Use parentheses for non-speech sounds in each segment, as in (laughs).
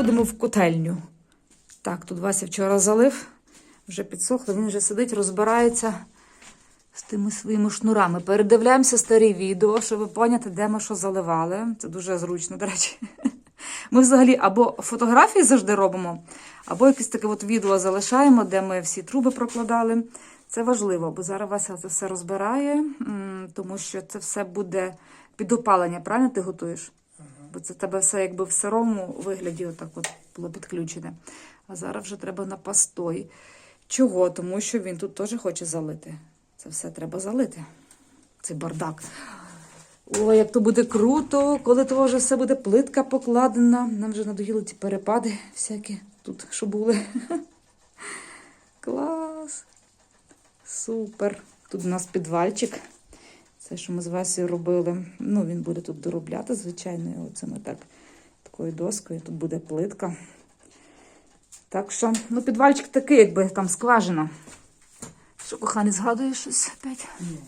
Заходимо в котельню. Так, тут Вася вчора залив, вже підсохло, він вже сидить, розбирається з тими своїми шнурами. Передивляємося старі відео, щоб поняти, де ми що заливали. Це дуже зручно, до речі. (laughs) Ми взагалі або фотографії завжди робимо, або якесь таке от відео залишаємо, де ми всі труби прокладали. Це важливо, бо зараз Вася це все розбирає, тому що це все буде під опалення, правильно ти готуєш? Бо це тебе все якби в сирому вигляді отак от було підключене. А зараз вже треба на постой. Чого? Тому що він тут теж хоче залити. Це все треба залити. Цей бардак. Ой, як то буде круто, коли то вже все буде плитка покладена. Нам вже надоїли ці перепади всякі тут, що були. (laughs) Клас. Супер. Тут у нас підвальчик. Це, що ми з Васею робили. Ну, він буде тут доробляти, звичайно. Оце так такою доскою. Тут буде плитка. Так що, ну, підвальчик такий, якби там скважина. Що, коханий, згадуєш щось опять? Ні.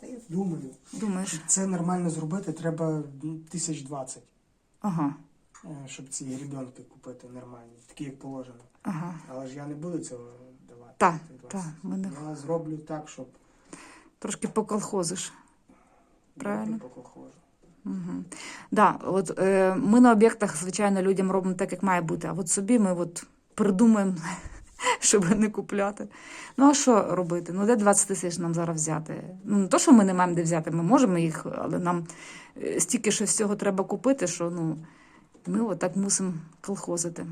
Та я думаю, Думаєш? це нормально зробити, треба ну, тисяч двадцять, Ага, е, щоб ці грібенки купити нормальні, такі як положено. ага. Але ж я не буду цього давати. Так, так, не Я зроблю так, щоб трошки поколхозиш. Правильно. Угу. Да, от, е, ми на об'єктах, звичайно, людям робимо так, як має бути, а от собі ми от придумаємо, (laughs) щоб не купляти. Ну, а що робити? Ну, де 20 тисяч нам зараз взяти? Ну, не то, що ми не маємо де взяти, ми можемо їх, але нам е, стільки ще всього треба купити, що ну, ми отак мусимо колхозити.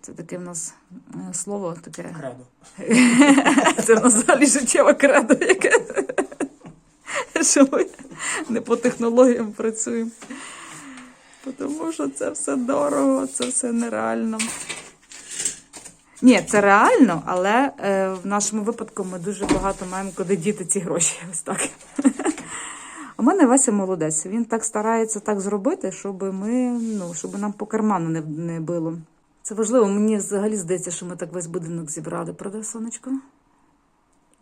Це таке в нас е, слово таке. Кредо. (laughs) Це в нас взагалі життєве кредо, яке що ми не по технологіям працюємо. Тому що це все дорого, це все нереально. Ні, це реально, але е, в нашому випадку ми дуже багато маємо куди діти ці гроші. (laughs) Ось так. У мене Вася молодець. Він так старається так зробити, щоб ми, ну, щоб нам по карману не, не било. Це важливо. Мені взагалі здається, що ми так весь будинок зібрали, правда, сонечко?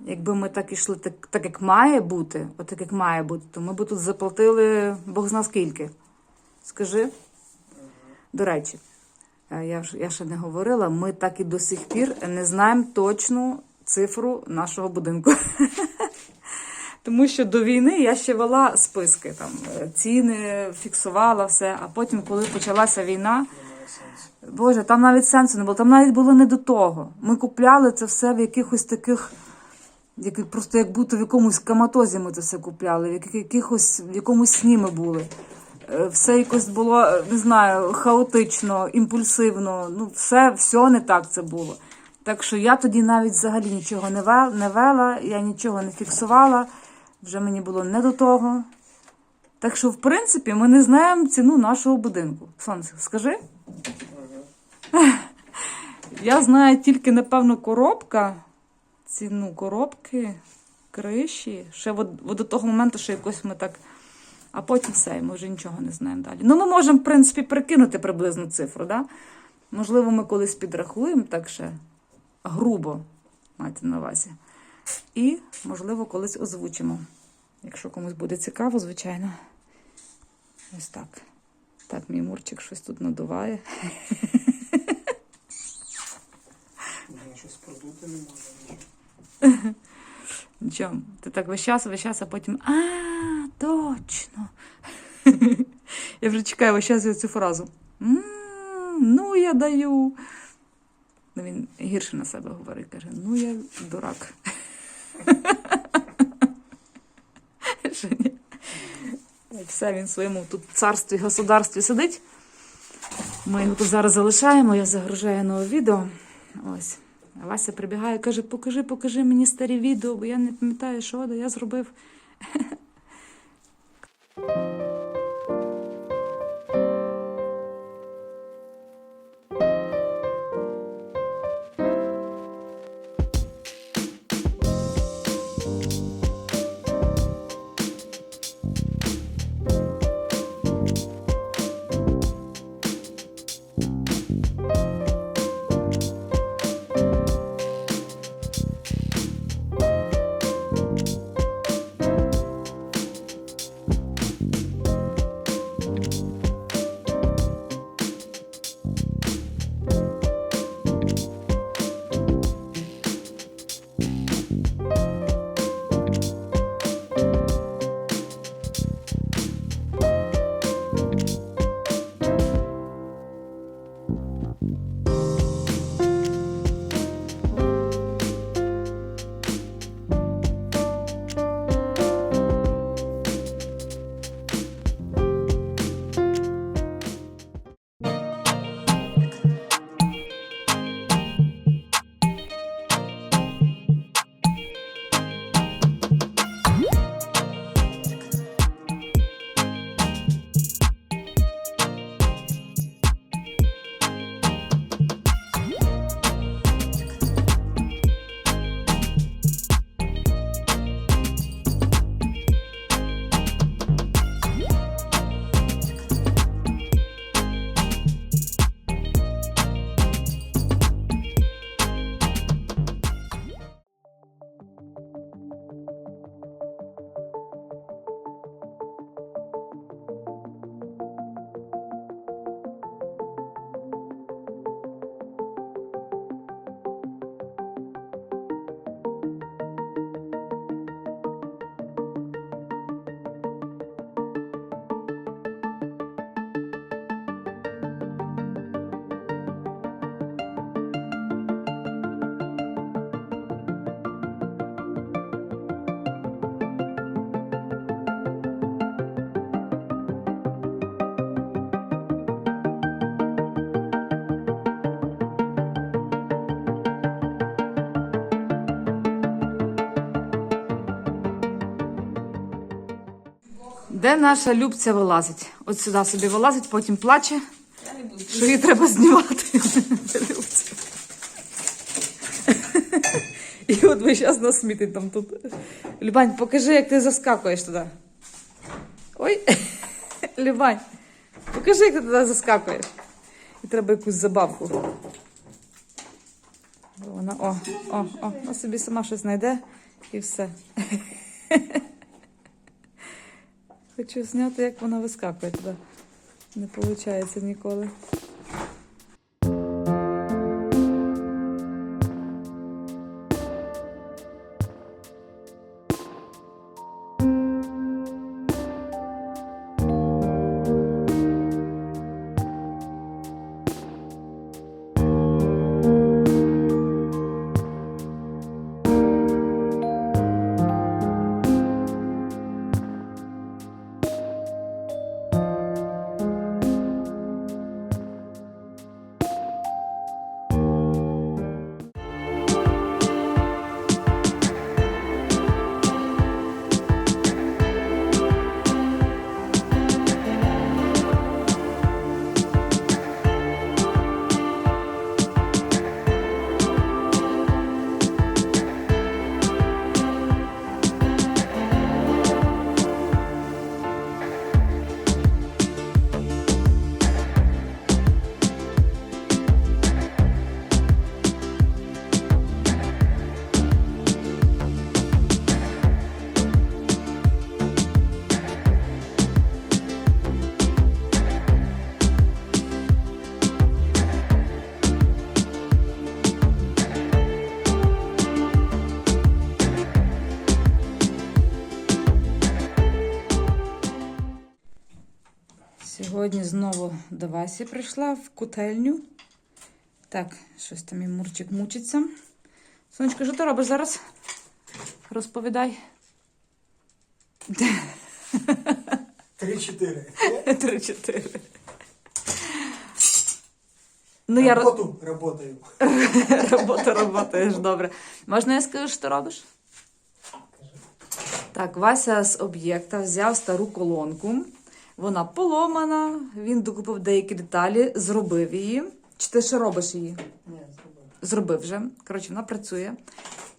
Якби ми так ішли, так, так як має бути, от так як має бути, то ми б тут заплатили Бог зна скільки. Скажи. До речі, е, я, я ще не говорила, ми так і до сих пір не знаємо точну цифру нашого будинку. (laughs) Тому що до війни я ще вела списки, там е, ціни фіксувала все, а потім, коли почалася війна, Боже, там навіть сенсу не було. Там навіть було не до того. Ми купляли це все в якихось таких, як, просто як будто в якомусь каматозі ми це все купляли, в яких- якихось, в якомусь сні ми були. Е, Все якось було, е, не знаю, хаотично, імпульсивно. Ну, все, все не так це було. Так що я тоді навіть взагалі нічого не вела, не вела, я нічого не фіксувала, вже мені було не до того. Так що, в принципі, ми не знаємо ціну нашого будинку. Сонце, скажи. (laughs) Я знаю тільки, напевно, коробка, ціну коробки, криші. Ще до того моменту, що якось ми так. А потім все, і ми вже нічого не знаємо далі. Ну, ми можемо, в принципі, прикинути приблизну цифру, да? Можливо, ми колись підрахуємо так ще грубо, мається на увазі. І, можливо, колись озвучимо. Якщо комусь буде цікаво, звичайно. Ось так. Так, мій мурчик щось тут надуває. Щось продути не можу. Нічого, ти так весь час, весь час, а потім. А, точно. (laughs) Я вже чекаю весь час цю фразу. Ну, я даю. Ну, він гірше на себе говорить, каже: ну я дурак. (laughs) Все, він в своєму тут царстві, государстві сидить. Ми його тут зараз залишаємо, я загружаю нове відео. Ось. Вася прибігає, каже: покажи, покажи мені старі відео, бо я не пам'ятаю, що я зробив. (laughs) Де наша Любця вилазить? От сюди собі вилазить, потім плаче, що її треба знімати. (laughs) І от ви зараз нас смітить там тут. Любань, покажи, як ти заскакуєш туди. Ой, (laughs) Любань, покажи, як ти туди заскакуєш. І треба якусь забавку. Вона, о, о, о, вона собі сама щось знайде і все. (laughs) Хочу зняти, як вона вискакує туди. Не виходить ніколи. Знову до Васі прийшла в котельню. Так, щось там і Мурчик мучиться. Сонечко, що ти робиш зараз? Розповідай. Три-чотири. (laughs) Три-чотири. Ну, я Роботу работаю. (laughs) робота работаєш добре. Можна я скажу, що ти робиш? Так, Вася з об'єкта взяв стару колонку. Вона поломана, він докупив деякі деталі, зробив її. Чи ти ще робиш її? Ні, зробив. Зробив вже. Коротше, вона працює.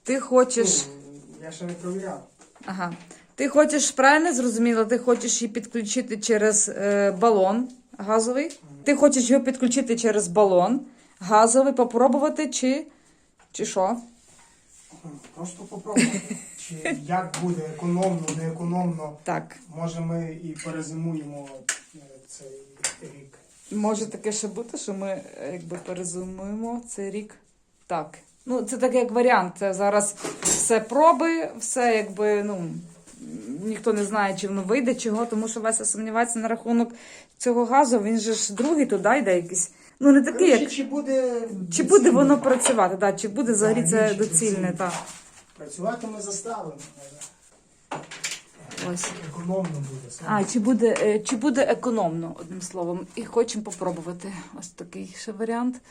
Ти хочеш. Ну, Я ще не провіряв. Ага. Ти хочеш правильно зрозуміла, ти хочеш її підключити через е, балон газовий. Ти хочеш його підключити через балон газовий, попробувати, чи, чи що? Просто попробувати. (laughs) Чи як буде економно, не економно. Так. Може ми і перезимуємо е, цей рік. Може таке ще бути, що ми е, якби перезумуємо цей рік. Так. Ну, це такий як варіант. Це зараз все проби, все якби, ну. Ніхто не знає, чи воно вийде, чого, тому що Вася сумнівається на рахунок цього газу. Він же ж другий туди йде якийсь. Ну, не такий, як. Чи буде Чи буде воно працювати, да, чи буде взагалі це доцільне, так. Працювати ми заставимо. Ось. Економно буде. А, чи буде, е, чи буде економно, одним словом. І хочемо попробувати ось такий ще варіант.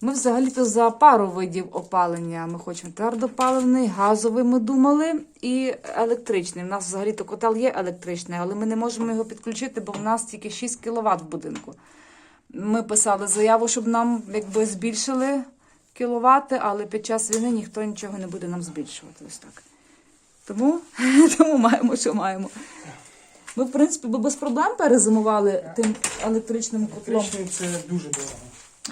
Ми взагалі-то за пару видів опалення. Ми хочемо твердопаливний, газовий ми думали, і електричний. У нас взагалі-то котел є електричний, але ми не можемо його підключити, бо в нас тільки 6 кВт в будинку. Ми писали заяву, щоб нам якби збільшили кіловати, але під час війни ніхто нічого не буде нам збільшувати. Ось так. Тому, (laughs) тому маємо, що маємо. Ми, в принципі, би без проблем перезимували тим електричним котлом. Електричний це дуже дорого.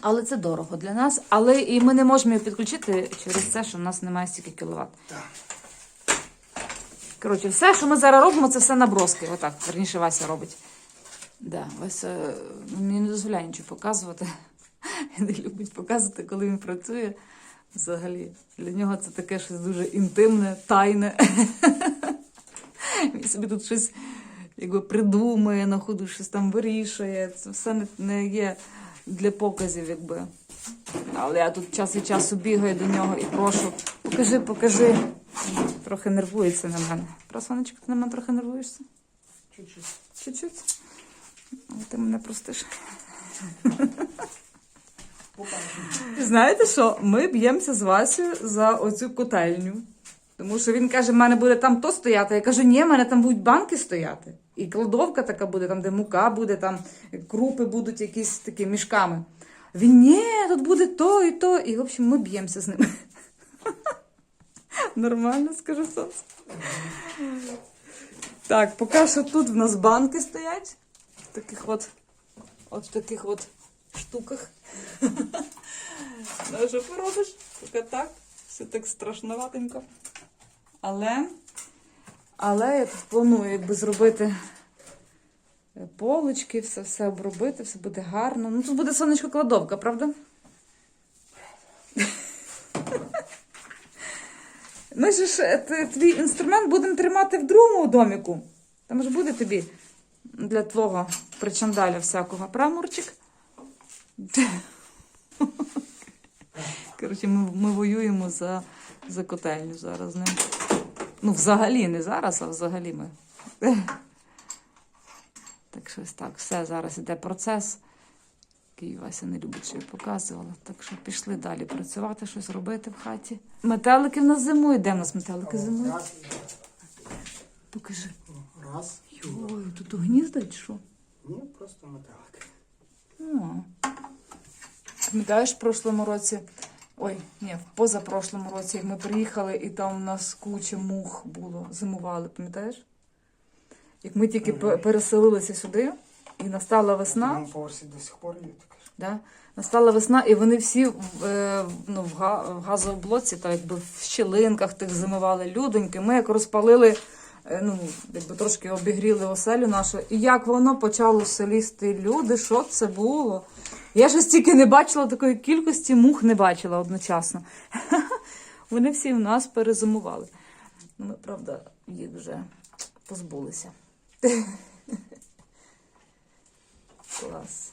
Але це дорого для нас. Але і ми не можемо його підключити через те, що в нас немає стільки кіловат. Так. Коротше, все, що ми зараз робимо, це все наброски. Отак, верніше Вася робить. Да, Вася е, мені не дозволяє нічого показувати. Не любить показувати, коли він працює. Взагалі, для нього це таке щось дуже інтимне, тайне. Він собі тут щось якби придумує, на ходу щось там вирішує. Це все не, не є для показів, якби. Але я тут час від часу бігаю до нього і прошу, покажи, покажи. Трохи нервується на мене. Просонечко, ти на мене трохи нервуєшся? Чуть-чуть. Чуть-чуть. Ти мене простиш. Знаєте що? Ми б'ємося з Васю за оцю котельню. Тому що він каже, в мене буде там то стояти. Я кажу, ні, в мене там будуть банки стояти. І кладовка така буде, там, де мука буде, там крупи будуть якісь такі мішками. Він ні, тут буде то і то. І, в общем, ми б'ємося з ним. (laughs) Нормально, скажу сонце. Так, поки що тут в нас банки стоять. В таких от, от в таких от штуках. Ну, що поробиш? Поки так. Все так страшноватенько. Але, але я тут планую якби зробити е, полочки, все, все обробити, все буде гарно. Ну тут буде сонечко кладовка, правда? (laughs) Ми ж е, твій інструмент будемо тримати в другому доміку. Там ж буде тобі для твого причандаля всякого. Прамурчик? (laughs) Коротше, ми, ми воюємо за, за котельню зараз ним. Ну, взагалі, не зараз, а взагалі ми. (laughs) Так щось так. Все, зараз іде процес. який Вася не любить, що я показувала. Так що пішли далі працювати, щось робити в хаті. Метелики в нас зимують. Де в нас метелики зимують? Покажи. раз. Ой, тут гнізда чи що? Ні, просто метелик. О. Пам'ятаєш, в прошлому році, ой, ні, в позапрошлому році, як ми приїхали, і там у нас куча мух було, зимували, пам'ятаєш? Як ми тільки пе- переселилися сюди, і настала весна, поверсі до сих пор є таке. да? настала весна, і вони всі е, ну, в, га, в газоблоці, так якби в щілинках тих зимували людоньки. Ми як розпалили, е, ну, якби трошки обігріли оселю нашу, і як воно почало в селі люди, що це було? Я ж стільки не бачила такої кількості мух не бачила одночасно. (laughs) Вони всі в нас перезимували. Ну, Ми, правда, їх вже позбулися. (laughs) Клас.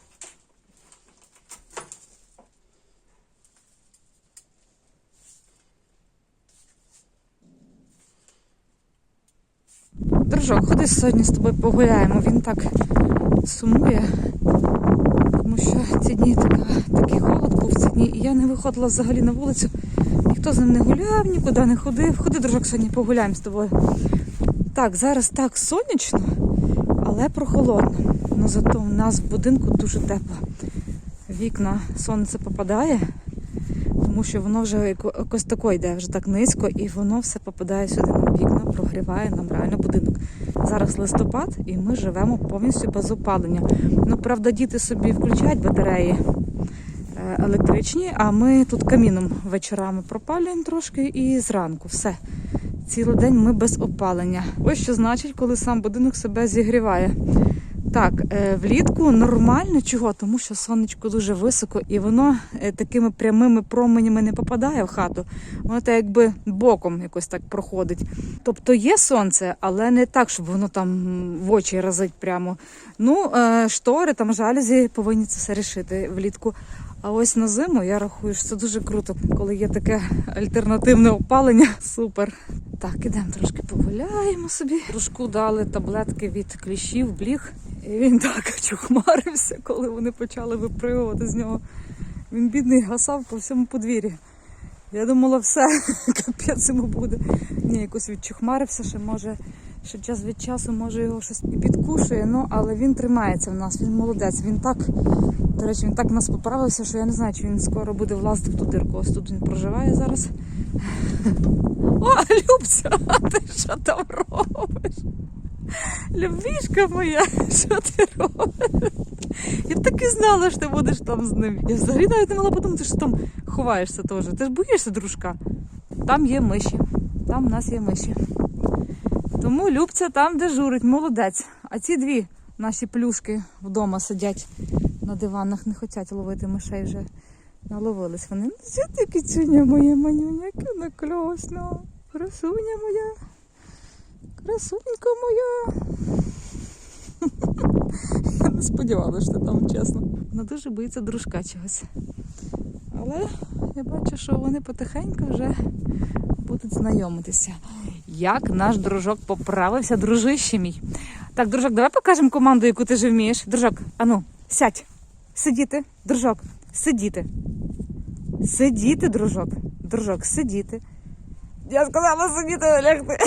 Дружок, ходи сьогодні з тобою погуляємо. Він так сумує, тому що ці дні така, такий холод був ці дні, і я не виходила взагалі на вулицю. Ніхто з ним не гуляв, нікуди не ходив. Ходи, дружок, сьогодні погуляємо з тобою. Так, зараз так сонячно, але прохолодно. Ну зато в нас в будинку дуже тепло. Вікна сонце попадає, тому що воно вже яко- якось тако йде, вже так низько, і воно все попадає сюди на вікна, прогріває нам реально будинок. Зараз листопад, і ми живемо повністю без опалення. Ну, правда, діти собі включають батареї е, електричні, а ми тут каміном вечорами пропалюємо трошки і зранку все. Цілий день ми без опалення. Ось що значить, коли сам будинок себе зігріває. Так, е, влітку нормально чого, тому що сонечко дуже високо і воно е, такими прямими променями не попадає в хату. Воно так якби боком якось так проходить. Тобто є сонце, але не так, щоб воно там в очі разить прямо. Ну, е, штори, там жалюзі повинні це все рішити влітку. А ось на зиму я рахую, що це дуже круто, коли є таке альтернативне опалення. Супер. Так, ідемо трошки погуляємо собі. Дружку дали таблетки від кліщів, бліг. І він так (laughs) чухмарився, коли вони почали випригувати з нього. Він бідний гасав по всьому подвір'ї. Я думала, все, (laughs) капець йому буде. Ні, якось відчухмарився, ще може, ще час від часу може його щось і підкушує, ну але він тримається в нас, він молодець. Він так, до речі, він так нас поправився, що я не знаю, чи він скоро буде влазити в ту дирку. Ось тут він проживає зараз. О, Любця, ти що там робиш? Любвішка моя, що ти робиш? Я так і знала, що ти будеш там з ним. Я взагалі навіть не могла подумати, що там ховаєшся теж. Ти ж боїшся, дружка. Там є миші. Там в нас є миші. Тому Любця там дежурить, молодець. А ці дві наші плюшки вдома сидять на диванах, не хочуть ловити мишей вже. Наловились вони. Ну, що ти кицюня моя манюня, яка класна. Красуня моя. Красунька моя. Я не сподівалася, що там чесно. Вона дуже боїться дружка чогось. Але я бачу, що вони потихеньку вже будуть знайомитися. Як наш дружок поправився, дружище мій. Так, дружок, давай покажемо команду, яку ти вже вмієш. Дружок, ану, сядь. Сидіти, дружок, сидіти. Сидіти, дружок. Дружок, сидіти. Я сказала сидіти, лягти.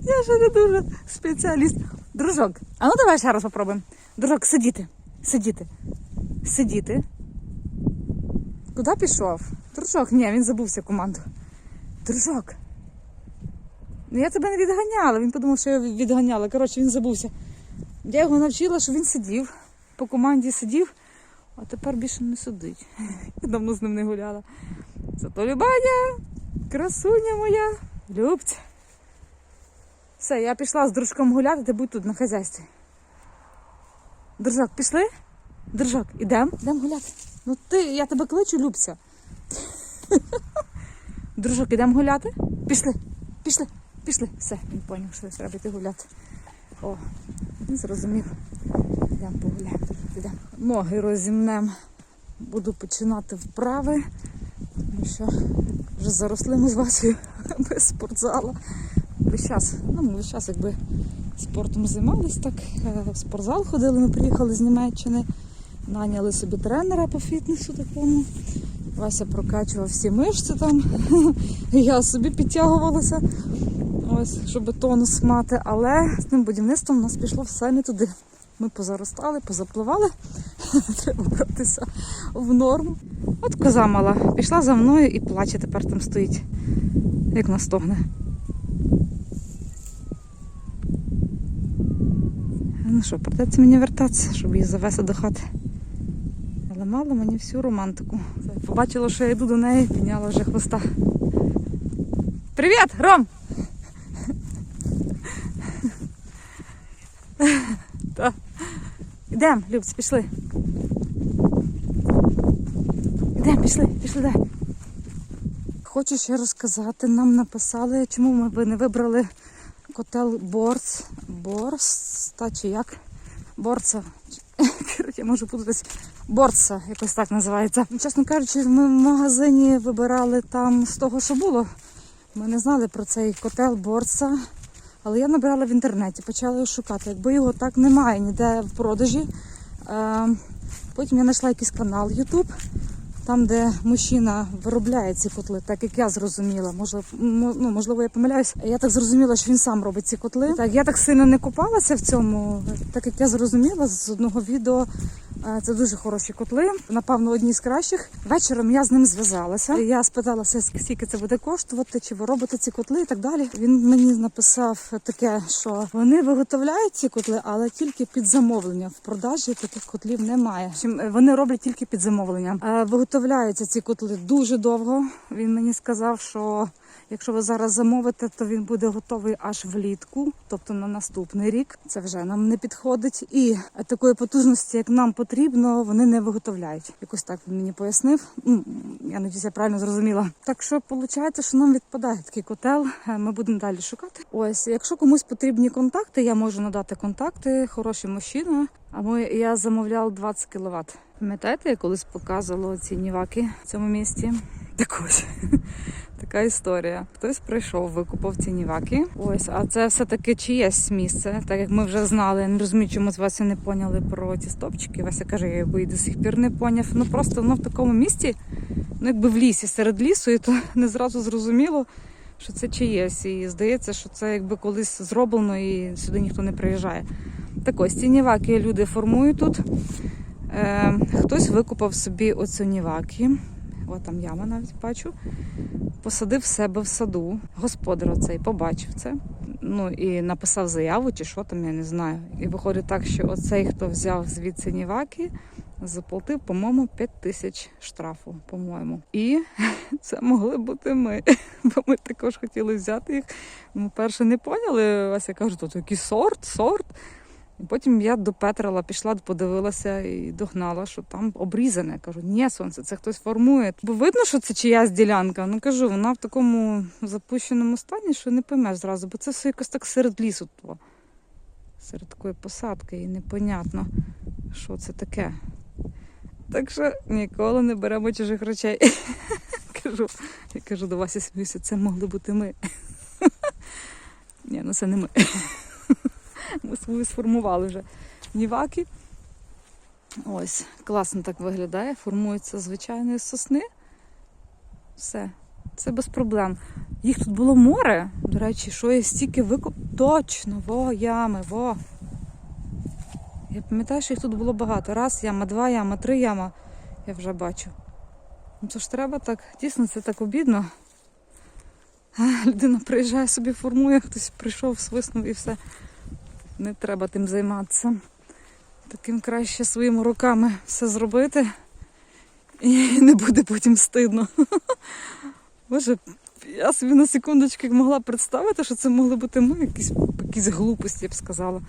Я ще не дуже спеціаліст. Дружок, а ну давай ще раз попробуємо. Дружок, сидіти. Сидіти. Сидіти. Куди пішов? Дружок, ні, він забувся команду. Дружок. Ну я тебе не відганяла, він подумав, що я відганяла. Коротше, він забувся. Я його навчила, що він сидів, по команді сидів, а тепер більше не сидить. (laughs) Я давно з ним не гуляла. Зато Любаня, красуня моя, любця. Все, я пішла з дружком гуляти, ти будь тут на хазяйстві. Дружок, пішли? Дружок, ідемо? Ідемо гуляти. Ну ти, я тебе кличу, Любця. Дружок, ідемо гуляти? Пішли, пішли, пішли. Все, він поняв, що треба йти гуляти. О, він зрозумів. Йдемо погуляємо, дружок, ідемо. Ноги розімнемо. Буду починати вправи, тому що вже заросли ми з Васею (laughs) без спортзала. Весь час, ну, ми весь час якби спортом займались, так е, в спортзал ходили, ми приїхали з Німеччини, наняли собі тренера по фітнесу такому. Вася прокачував всі мишці там. (laughs) Я собі підтягувалася, ось, щоб тонус мати, але з тим будівництвом у нас пішло все не туди. Ми позаростали, позапливали. (laughs) Треба братися в норму. От коза мала пішла за мною і плаче тепер там стоїть, як настогне. Ну що, придеться мені вертатися, щоб її завести до хати. Але мало мені всю романтику. Побачила, що я йду до неї, підняла вже хвоста. Привіт, Ром! Та. Ідемо, Любці, пішли. Ідемо, пішли, пішли, дай. Хочу ще розказати, нам написали, чому ми ви не вибрали котел Борц. Борс, та чи як? Борца. (laughs) Я можу путатись. Борца, якось так називається. Чесно кажучи, ми в магазині вибирали там з того, що було. Ми не знали про цей котел Борца. Але я набирала в інтернеті, почала його шукати. Якби його так немає ніде в продажі. Е, потім я знайшла якийсь канал YouTube, там, де мужчина виробляє ці котли, так як я зрозуміла. Можливо, ну, можливо, я помиляюсь. Я так зрозуміла, що він сам робить ці котли. Так, я так сильно не копалася в цьому, так як я зрозуміла з одного відео. е, Це дуже хороші котли, напевно, одні з кращих. Вечором я з ним зв'язалася. Я спиталася, скільки це буде коштувати, чи ви робите ці котли і так далі. Він мені написав таке, що вони виготовляють ці котли, але тільки під замовлення. В продажі таких котлів немає. Е, Вони роблять тільки під замовлення. Виготовляються ці котли дуже довго. Він мені сказав, що Якщо ви зараз замовите, то він буде готовий аж влітку, тобто на наступний рік. Це вже нам не підходить. І такої потужності, як нам потрібно, вони не виготовляють. Якось так він мені пояснив. Ну, Я надіюсь, я правильно зрозуміла. Так що виходить, що нам відпадає такий котел. Е, Ми будемо далі шукати. Ось, якщо комусь потрібні контакти, я можу надати контакти. Хороший мужчина. А ми я замовляла 20 кВт. Пам'ятаєте, я колись показувала ці ніваки в цьому місті? Так ось. Така історія. Хтось прийшов, викупав ці ніваки. Ось, а це все-таки чиєсь місце, так як ми вже знали. Не розумію, чому з Вася не поняли про ці стопчики. Вася каже, я його і до сих пір не поняв. Ну просто воно в такому місці, ну якби в лісі, серед лісу, і то (laughs) не зразу зрозуміло, що це чиєсь. І здається, що це якби колись зроблено і сюди ніхто не приїжджає. Так ось ці ніваки люди формують тут. Е, хтось викупав собі оцю ніваки. От там яма навіть бачу. Посадив себе в саду. Господар оцей побачив це. Ну і написав заяву, чи що там, я не знаю. І виходить так, що оцей, хто взяв звідси ніваки, заплатив, по-моєму, 5 тисяч штрафу, по-моєму. І (laughs) це могли бути ми. (laughs) Бо ми також хотіли взяти їх. Ми перше не поняли. Вася каже, тут який сорт, сорт. І потім я допетрила, пішла, подивилася і догнала, що там обрізане. Кажу, ні, сонце, це хтось формує. Бо видно, що це чиясь ділянка. Ну кажу, вона в такому запущеному стані, що не поймеш зразу, бо це все якось так серед лісу. тво. Серед такої посадки, і непонятно, що це таке. Так що ніколи не беремо чужих речей. (laughs) кажу, я кажу до Васі сміюся, це могли бути ми. (laughs) Ні, ну це не ми. Ми свою сформували вже ніваки. Ось, класно так виглядає. Формується звичайної сосни. Все, це без проблем. Їх тут було море. До речі, що я стільки викоп... Точно, во, ями, во. Я пам'ятаю, що їх тут було багато. Раз яма, два яма, три яма. Я вже бачу. Ну то ж треба так. Дійсно, це так обідно. А, Людина приїжджає собі, формує, хтось прийшов, свиснув і все. Не треба тим займатися. Таким краще своїми руками все зробити. І (laughs) не буде потім стидно. (laughs) Боже, я собі на секундочку могла представити, що це могли бути ми, якісь, якісь глупості, я б сказала.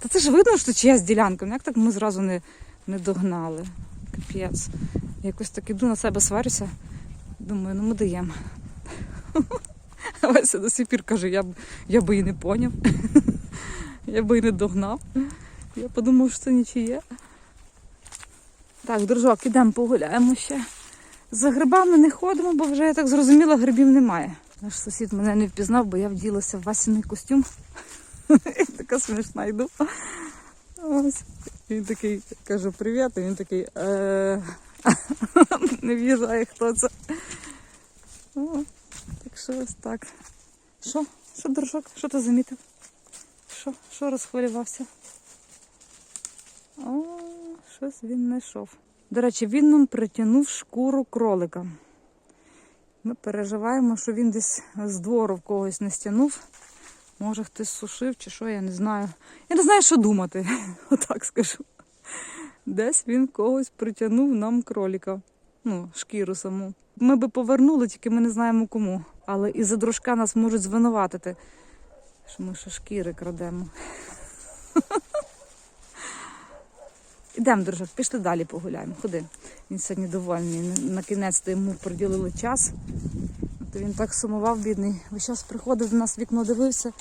Та це ж видно, що чиясь ділянка. Ну як так ми зразу не, не догнали? Капець. Якось так іду на себе сварюся. Думаю, ну ми даємо. (laughs) А Вася до сих пір каже, я, б- я би і не поняв. Я би не догнав. Я подумав, що це нічиє. Так, дружок, ідемо погуляємо ще. За грибами не ходимо, бо вже я так зрозуміла, грибів немає. Наш сусід мене не впізнав, бо я вділася в Васіний костюм. така смішна йду. Він такий, кажу, привіт, і він такий, е... не в'їжджає, хто це. Так що ось так. Що? Що, дружок? Що ти замітив? Що? Що розхвилювався? О, щось він не йшов. До речі, він нам притягнув шкуру кролика. Ми переживаємо, що він десь з двору в когось не стягнув. Може, хтось сушив чи що, я не знаю. Я не знаю, що думати, (laughs) отак скажу. Десь він когось притягнув нам кроліка. Ну, шкіру саму. Ми би повернули, тільки ми не знаємо кому. Але і за дружка нас можуть звинуватити, що ми ще шкіри крадемо. Ідемо, дружок, пішли далі погуляємо. Ходи. Він сьогодні довольний. На кінець йому приділили час. То він так сумував, бідний. Весь час приходив до нас вікно, дивився.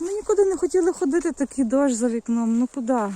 Ми нікуди не хотіли ходити, такий дощ за вікном. Ну куди?